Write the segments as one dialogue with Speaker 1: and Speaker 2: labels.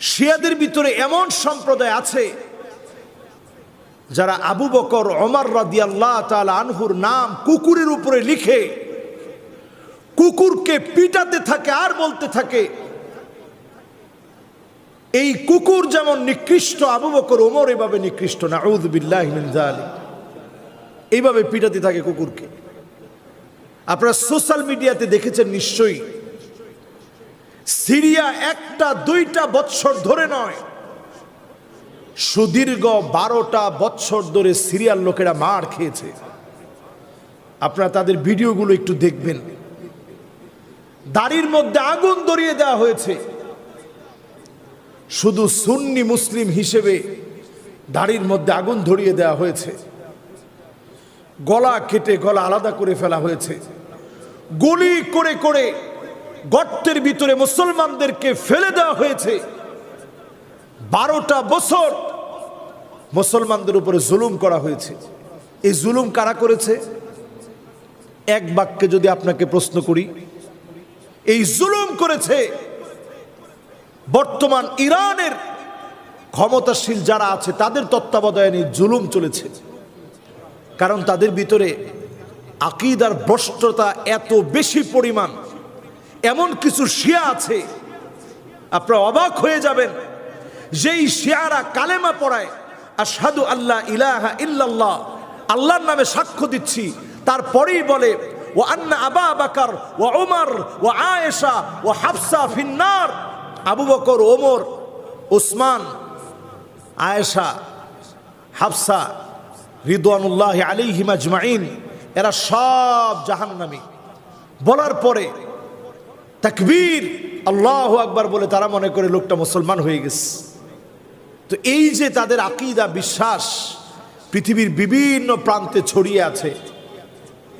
Speaker 1: শিয়াদের ভিতরে এমন সম্প্রদায় আছে যারা আবু বকর অমর রাদিয়াল্লাহ তাআলা আনহুর নাম কুকুরের উপরে লিখে, কুকুরকে পিটাতে থাকে আর বলতে থাকে। এই কুকুর যেমন নিকৃষ্ট, আবু বকর, ওমর এভাবে নিকৃষ্ট না বিল্লাহ এইভাবে পিটাতে থাকে কুকুরকে। আপনারা সোশ্যাল মিডিয়াতে দেখেছেন নিশ্চয়ই সিরিয়া একটা, দুইটা বৎসর ধরে নয়। সুদীর্ঘ বারোটা বৎসর ধরে সিরিয়ার লোকেরা মার খেয়েছে। আপনারা তাদের ভিডিওগুলো একটু দেখবেন। দাড়ির মধ্যে আগুন ধরিয়ে দেওয়া হয়েছে। শুধু সুন্নি মুসলিম হিসেবে দাড়ির মধ্যে আগুন ধরিয়ে দেওয়া হয়েছে। গলা কেটে গলা আলাদা করে ফেলা হয়েছে। গুলি করে করে গর্তের ভিতরে মুসলমানদেরকে ফেলে দেওয়া হয়েছে। বারোটা বছর মুসলমানদের উপরে জুলুম করা হয়েছে। এই জুলুম কারা করেছে? এক বাক্যে যদি আপনাকে প্রশ্ন করি, এই জুলুম করেছে বর্তমান ইরানের ক্ষমতাশীল যারা আছে, তাদের তত্ত্বাবধানে জুলুম চলেছে। কারণ তাদের ভিতরে আকিদার ভ্রষ্টতা এত বেশি পরিমাণ এমন কিছু শিয়া আছে, আপনারা অবাক হয়ে যাবেন, যেই শিয়ারা কালেমা পড়ায় আর সাধু আল্লাহ ইলাহা ইল্লাল্লাহ, আল্লাহর নামে সাক্ষ্য দিচ্ছি, তারপরেই বলে ও আন্না আবা বাকার ও ওমর ও আয়েশা ও হাফসা ফিন্নার। আবু বকর, ওমর ওসমান আয়েশা, হাফসা রিদওয়ানুল্লাহ আলিহিম আজমাইন, এরা সব জাহান্নামী। বলার পরে তাকবীর, আল্লাহ আকবার বলে তারা মনে করে লোকটা মুসলমান হয়ে গেছে। তো এই যে তাদের আকিদা, বিশ্বাস পৃথিবীর বিভিন্ন প্রান্তে ছড়িয়ে আছে,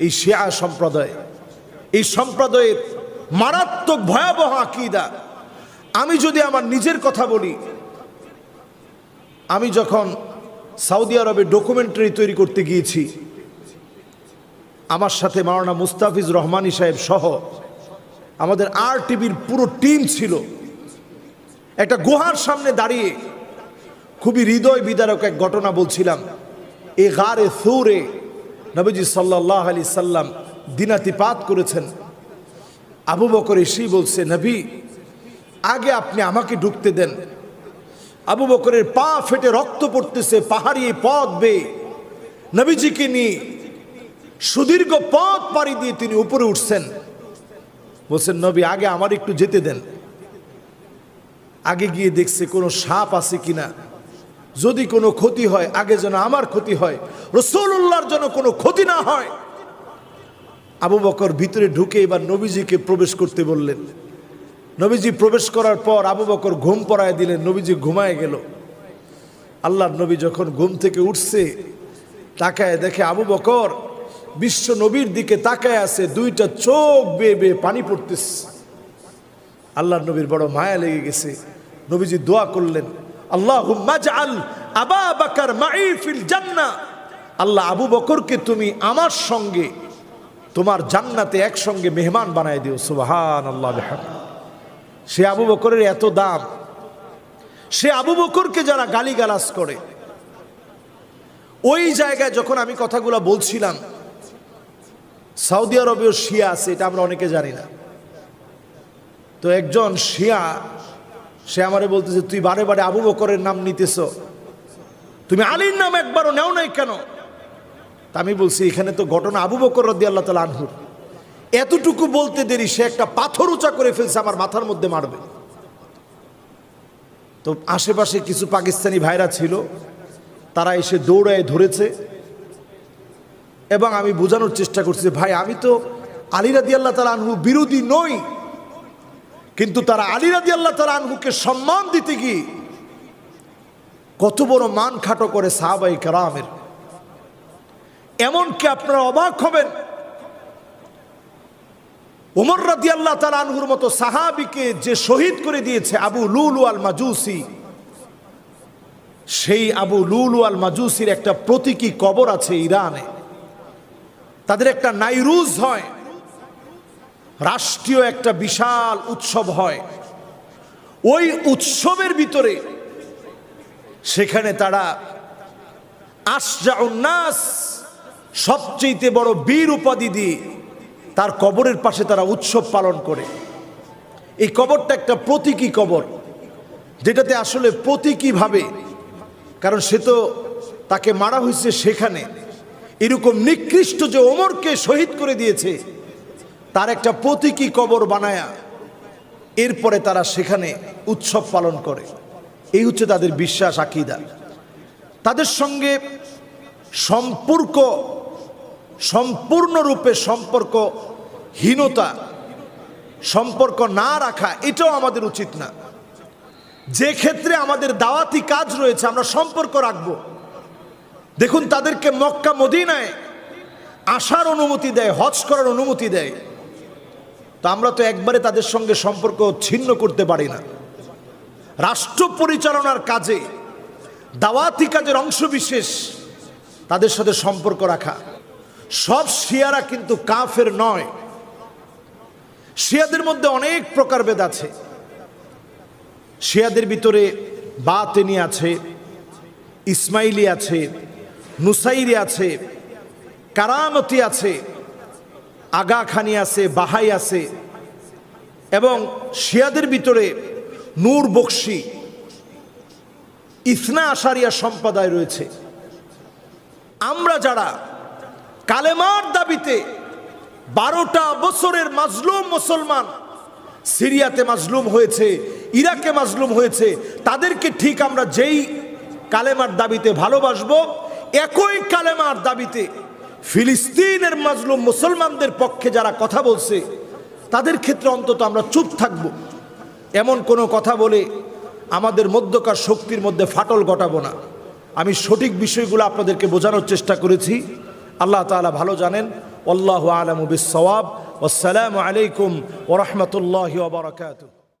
Speaker 1: এই শিয়া সম্প্রদায়, এই সম্প্রদায়ের মারাত্মক ভয়াবহ আকিদা। আমি যদি আমার নিজের কথা বলি, আমি যখন সৌদি আরবে ডকুমেন্টারি তৈরি করতে গিয়েছি, আমার সাথে মাওলানা মুস্তাফিজ রহমানি সাহেব সহ আমাদের আর টিভির পুরো টিম ছিল। একটা গুহার সামনে দাঁড়িয়ে খুবই হৃদয় বিদারক এক ঘটনা বলছিলাম। এ গারে সৌরে নবীজি সাল্লাহ আলি সাল্লাম দিনাতিপাত করেছেন। আবু বকর এসেই বলছে, নবী, আগে আপনি আমাকে ঢুকতে দেন। আবু বকরের পা ফেটে রক্ত পড়তেছে, পাহাড়ি পথ বেয়ে। নবীজিকে নিয়ে সুদীর্ঘ পথ পাড়ি দিয়ে তিনি উপরে উঠছেন। বলছেন, নবী, আগে আমার একটু যেতে দেন। আগে গিয়ে দেখছে কোনো সাপ আছে কিনা। যদি কোনো ক্ষতি হয়, আগে যেন আমার ক্ষতি হয় রসৌল্লাহর যেন কোনো ক্ষতি না হয়। আবু বকর ভিতরে ঢুকে এবার নবীজিকে প্রবেশ করতে বললেন। নবীজি প্রবেশ করার পর আবু বকর ঘুম পড়ায় দিলেন, নবীজি ঘুমায় গেল। আল্লাহর নবী যখন ঘুম থেকে উঠছে, তাকায় দেখে আবু বকর বিশ্ব নবীর দিকে তাকায় আছে, দুইটা চোখ বেয়ে বেয়ে পানি পড়তেছে। আল্লাহর নবীর বড় মায়া লেগে গেছে। নবীজি দোয়া করলেন আল্লাহ আল আবা বাকার মাইফিল জান্না আল্লাহ আবু বকরকে তুমি আমার সঙ্গে, তোমার জান্নাতে একসঙ্গে মেহমান বানায় দিও সুবাহান আল্লাহ সে আবু বকরের এত দাম। সে আবু বকরকে যারা গালিগালাজ করে, ওই জায়গায় যখন আমি কথাগুলো বলছিলাম সৌদি আরবেও শিয়া আছে, এটা আমরা অনেকে জানি না। তো একজন শিয়া, সে আমারে বলতেছে, তুই বারে বারে আবু বকরের নাম নিতেছ। তুমি আলীর নাম একবারও নেও নাই কেন? তা আমি বলছি, এখানে তো ঘটনা আবু বকর রদি আল্লাহ তালা আনহুর। এতটুকু বলতে দেরি, সে একটা পাথর উঁচা করে ফেলছে, আমার মাথার মধ্যে মারবে। তো আশেপাশে কিছু পাকিস্তানি ভাইরা ছিল, তারা এসে দৌড়ায় ধরেছে। এবং আমি বোঝানোর চেষ্টা করছি যে, ভাই আমি তো আলিরাদি আল্লাহ তালা আনহু বিরোধী নই। কিন্তু তারা আলিরাদি আল্লাহ তালা আনহুকে সম্মান দিতে গিয়ে কত বড় মান খাটো করে সাহাবাই কারামের। এমনকি আপনারা অবাক হবেন উমর রাদি আল্লাহ তালা আনহুর মতো সাহাবিকে যে শহীদ করে দিয়েছে আবু লুলু আল মাজুসি সেই আবু লুলু আল মাজুসির একটা প্রতীকী কবর আছে ইরানে। তাদের একটা নাইরুজ হয়। রাষ্ট্রীয় একটা বিশাল উৎসব হয়। ওই উৎসবের ভিতরে সেখানে তারা আশজা উন্নাস সবচেয়ে বড় বীর উপাধি দিয়ে তার কবরের পাশে তারা উৎসব পালন করে। এই কবরটা একটা প্রতীকী কবর, যেটাতে আসলে প্রতীকীভাবে কারণ সে তো তাকে মারা হয়েছে সেখানে। এরকম নিকৃষ্ট যে ওমরকে শহীদ করে দিয়েছে, তার একটা প্রতীকী কবর বানায়া এরপরে তারা সেখানে উৎসব পালন করে। এই হচ্ছে তাদের বিশ্বাস, আকিদা। তাদের সঙ্গে সম্পর্ক, সম্পূর্ণরূপে সম্পর্ক হীনতা সম্পর্ক না রাখা, এটাও আমাদের উচিত না। যে ক্ষেত্রে আমাদের দাওয়াতি কাজ রয়েছে, আমরা সম্পর্ক রাখব। দেখুন তাদেরকে মক্কা, মদিনায় আসার অনুমতি দেয়, হজ করার অনুমতি দেয়। তো আমরা তো একবারে তাদের সঙ্গে সম্পর্ক ছিন্ন করতে পারি না। রাষ্ট্র পরিচালনার কাজে, দাওয়াতি কাজের অংশবিশেষ তাদের সাথে সম্পর্ক রাখা। সব শিয়ারা কিন্তু কাফের নয়। শিয়াদের মধ্যে অনেক প্রকারভেদ আছে। শিয়াদের ভিতরে বা বাতেনি আছে, ইসমাইলি আছে নুসাইরি আছে, কারামতি আছে আগা খানি আছে, বাহাই আছে, এবং শিয়াদের ভিতরে নূর বক্সি, ইসনা আশারিয়া সম্প্রদায় রয়েছে। আমরা যারা কালেমার দাবিতে বারোটা বছরের মাজলুম মুসলমান সিরিয়াতে মাজলুম হয়েছে, ইরাকে মাজলুম হয়েছে, তাদেরকে ঠিক আমরা যেই কালেমার দাবিতে ভালোবাসবো একই কালেমার দাবিতে ফিলিস্তিনের মাজলুম মুসলমানদের পক্ষে যারা কথা বলছে, তাদের ক্ষেত্রে অন্তত আমরা চুপ থাকব। এমন কোনো কথা বলে আমাদের মধ্যকার শক্তির মধ্যে ফাটল ঘটাবো না। আমি সঠিক বিষয়গুলো আপনাদেরকে বোঝানোর চেষ্টা করেছি। আল্লাহ তাআলা ভালো জানেন। আল্লাহ আলম বিসওয়াব আসসালামু আলাইকুম ওরহমতুল্লাহ ওবরাকাতুহ